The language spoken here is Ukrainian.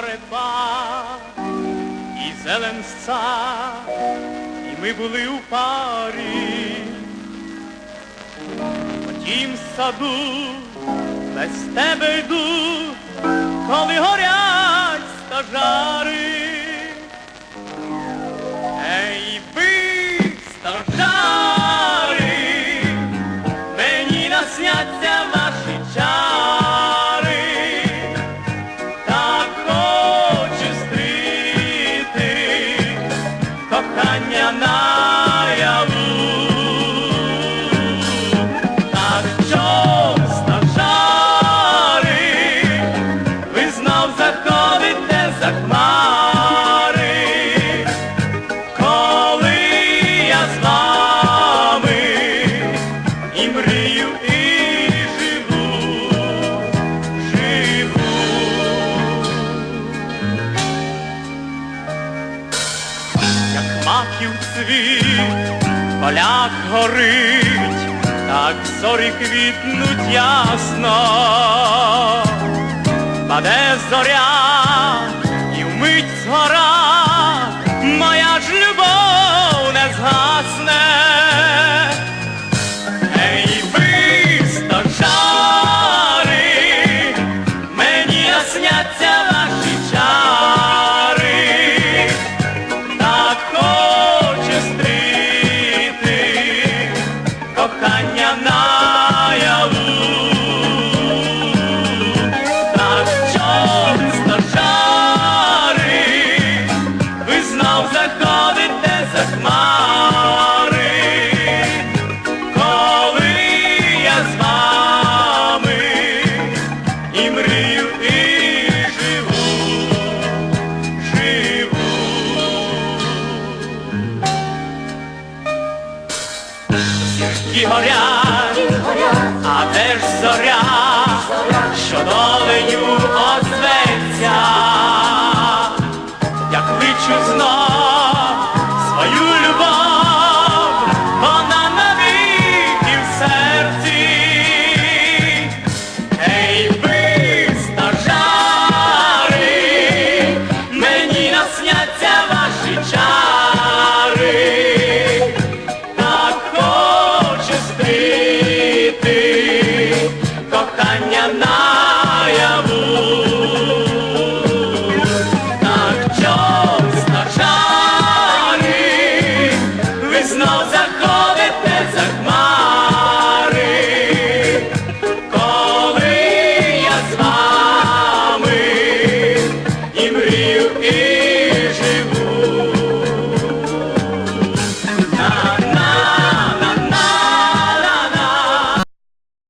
погреба і зеленця, і ми були у парі, потім саду без тебе йду, коли горять стажари. питання на. цвіт, поляк горить, так зорі квітнуть ясно, паде зоря. і горя, а теж ж зоря, що доленю.